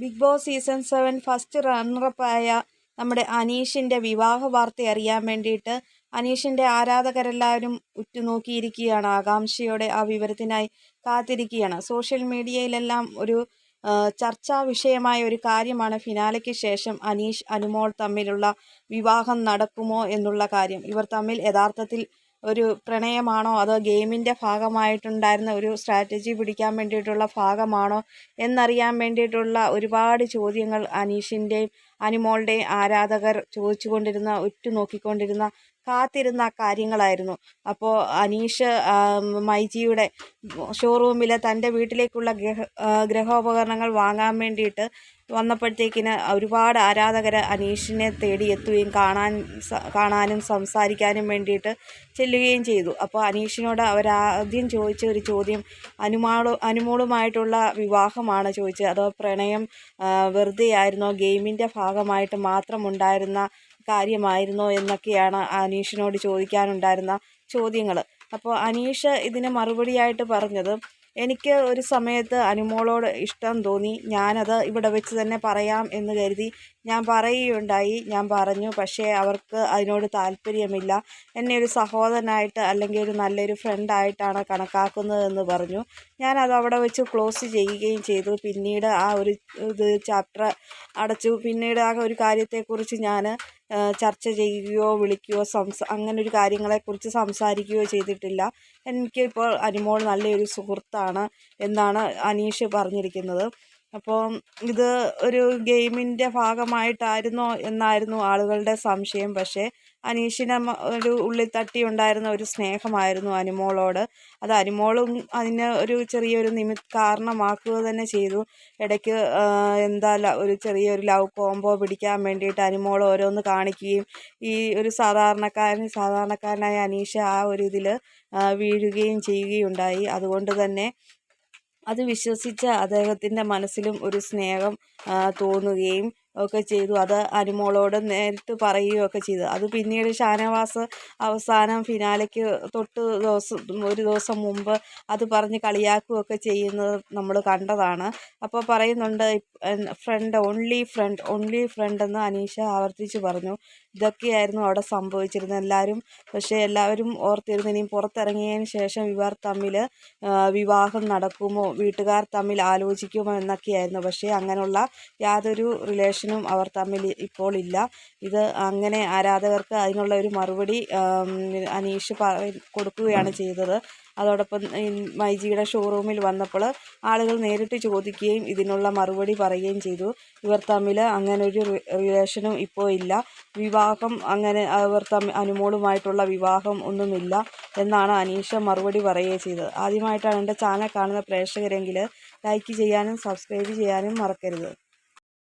Big boss season seven first റണ്ണറപ്പായ നമ്മുടെ അനീഷിന്റെ വിവാഹ വാർത്ത അറിയാൻ വേണ്ടിയിട്ട് അനീഷിന്റെ ആരാധകരെല്ലാവരും ഉറ്റുനോക്കിയിരിക്കുകയാണ്. ആകാംക്ഷയോടെ ആ വിവരത്തിനായി കാത്തിരിക്കുകയാണ്. സോഷ്യൽ മീഡിയയിലെല്ലാം ഒരു ചർച്ചാ വിഷയമായ ഒരു കാര്യമാണ് ഫിനാലയ്ക്ക് ശേഷം അനീഷ് അനുമോൾ തമ്മിലുള്ള വിവാഹം നടക്കുമോ എന്നുള്ള കാര്യം. ഇവർ തമ്മിൽ യഥാർത്ഥത്തിൽ ഒരു പ്രണയമാണോ? അതോ ഗെയിമിന്റെ ഭാഗമായിട്ടുണ്ടായിരുന്ന ഒരു സ്ട്രാറ്റജി പിടിക്കാൻ വേണ്ടിയിട്ടുള്ള ഭാഗമാണോ? എന്നറിയാൻ വേണ്ടിയിട്ടുള്ള ഒരുപാട് ചോദ്യങ്ങൾ അനീഷിന്റെയും അനിമോളുടെയും ആരാധകർ ചോദിച്ചുകൊണ്ടിരുന്ന ഉറ്റുനോക്കിക്കൊണ്ടിരുന്ന കാത്തിരുന്ന കാര്യങ്ങളായിരുന്നു. അപ്പോൾ അനീഷ് മൈജിയുടെ ഷോറൂമിൽ തന്റെ വീട്ടിലേക്കുള്ള ഗ്രഹ ഗ്രഹോപകരണങ്ങൾ വാങ്ങാൻ വേണ്ടിയിട്ട് വന്നപ്പോഴത്തേക്കിന് ഒരുപാട് ആരാധകർ അനീഷിനെ തേടി എത്തുകയും കാണാൻ കാണാനും സംസാരിക്കാനും വേണ്ടിയിട്ട് ചെല്ലുകയും ചെയ്തു. അപ്പോൾ അനീഷിനോട് അവരാദ്യം ചോദിച്ച ഒരു ചോദ്യം അനുമാളു അനുമോളുമായിട്ടുള്ള വിവാഹമാണ് ചോദിച്ചത്. അതോ പ്രണയം വെറുതെ ആയിരുന്നോ ഗെയിമിന്റെ ഭാഗമായിട്ട് മാത്രം ഉണ്ടായിരുന്ന കാര്യമായിരുന്നോ എന്നൊക്കെയാണ് അനീഷിനോട് ചോദിക്കാനുണ്ടായിരുന്ന ചോദ്യങ്ങൾ അപ്പോൾ അനീഷ് ഇതിന് മറുപടിയായിട്ട് പറഞ്ഞത് എനിക്ക് ഒരു സമയത്ത് അനുമോളോട് ഇഷ്ടം തോന്നി. ഞാനത് ഇവിടെ വെച്ച് തന്നെ പറയാം എന്ന് കരുതി ഞാൻ പറയുകയുണ്ടായി. ഞാൻ പറഞ്ഞു പക്ഷേ അവർക്ക് അതിനോട് താല്പര്യമില്ല. എന്നെ ഒരു സഹോദരനായിട്ട് അല്ലെങ്കിൽ ഒരു നല്ലൊരു ഫ്രണ്ടായിട്ടാണ് കണക്കാക്കുന്നതെന്ന് പറഞ്ഞു. ഞാൻ അത് അവിടെ വെച്ച് ക്ലോസ് ചെയ്യുകയും ചെയ്തു. പിന്നീട് ആ ഒരു ഇത് ചാപ്റ്റർ അടച്ചു. പിന്നീട് ആ ഒരു കാര്യത്തെക്കുറിച്ച് ഞാൻ ചർച്ച ചെയ്യുകയോ വിളിക്കുകയോ സംസ അങ്ങനെ ഒരു കാര്യങ്ങളെക്കുറിച്ച് സംസാരിക്കുകയോ ചെയ്തിട്ടില്ല. എനിക്കിപ്പോൾ അനുമോൾ നല്ലൊരു സുഹൃത്താണ് എന്നാണ് അനീഷ് പറഞ്ഞിരിക്കുന്നത്. അപ്പോൾ ഇത് ഒരു ഗെയിമിന്റെ ഭാഗമായിട്ടായിരുന്നോ എന്നായിരുന്നു ആളുകളുടെ സംശയം. പക്ഷേ അനീഷിന് ഒരു ഉള്ളിൽ തട്ടി ഉണ്ടായിരുന്ന ഒരു സ്നേഹമായിരുന്നു അനുമോളോട്. അത് അനുമോളും അതിന് ഒരു ചെറിയൊരു നിമി കാരണമാക്കുക തന്നെ ചെയ്തു. ഇടയ്ക്ക് എന്താ ഒരു ചെറിയൊരു ലവ് കോംബോ പിടിക്കാൻ വേണ്ടിയിട്ട് അനുമോൾ ഓരോന്ന് കാണിക്കുകയും ഈ ഒരു സാധാരണക്കാരൻ സാധാരണക്കാരനായ അനീഷ ആ ഒരു ഇതിൽ വീഴുകയും ചെയ്യുകയുണ്ടായി. അതുകൊണ്ട് തന്നെ അത് വിശ്വസിച്ച അദ്ദേഹത്തിന്റെ മനസ്സിലും ഒരു സ്നേഹം തോന്നുകയും ഒക്കെ ചെയ്തു. അത് അനുമോളോട് നേരിട്ട് പറയുകയൊക്കെ ചെയ്തു. അത് പിന്നീട് ഷാനവാസ് അവസാനം ഫിനാലയ്ക്ക് തൊട്ട് ദിവസം ഒരു ദിവസം മുമ്പ് അത് പറഞ്ഞ് കളിയാക്കുകയൊക്കെ ചെയ്യുന്നത് നമ്മൾ കണ്ടതാണ്. അപ്പോൾ പറയുന്നുണ്ട് friend only friend only friend എന്ന് അനീഷ ആവർത്തിച്ച് പറഞ്ഞു. ഇതൊക്കെയായിരുന്നു അവിടെ സംഭവിച്ചിരുന്നത്. എല്ലാവരും പക്ഷേ എല്ലാവരും ഓർത്തിരുന്നു ഇനിയും പുറത്തിറങ്ങിയതിന് ശേഷം ഇവർ തമ്മിൽ വിവാഹം നടക്കുമോ? വീട്ടുകാർ തമ്മിൽ ആലോചിക്കുമോ? എന്നൊക്കെയായിരുന്നു. പക്ഷേ അങ്ങനെയുള്ള യാതൊരു റിലേഷനും അവർ തമ്മിൽ ഇപ്പോൾ ഇല്ല. ഇത് അങ്ങനെ ആരാധകർക്ക് അതിനുള്ള ഒരു മറുപടി അനീഷ് കൊടുക്കുകയാണ് ചെയ്തത്. അതോടൊപ്പം മൈജിയുടെ ഷോറൂമിൽ വന്നപ്പോൾ ആളുകൾ നേരിട്ട് ചോദിക്കുകയും ഇതിനുള്ള മറുപടി പറയുകയും ചെയ്തു. ഇവർ തമ്മിൽ അങ്ങനെ ഒരു റിലേഷനും ഇപ്പോൾ ഇല്ല. വിവാഹം അങ്ങനെ അവർ തമ്മിൽ അനുമോളുമായിട്ടുള്ള വിവാഹം ഒന്നുമില്ല എന്നാണ് അനീഷ മറുപടി പറയുകയും ചെയ്തത്. ആദ്യമായിട്ടാണ് എന്റെ ചാനൽ കാണുന്ന പ്രേക്ഷകരെങ്കിൽ ലൈക്ക് ചെയ്യാനും സബ്സ്ക്രൈബ് ചെയ്യാനും മറക്കരുത്.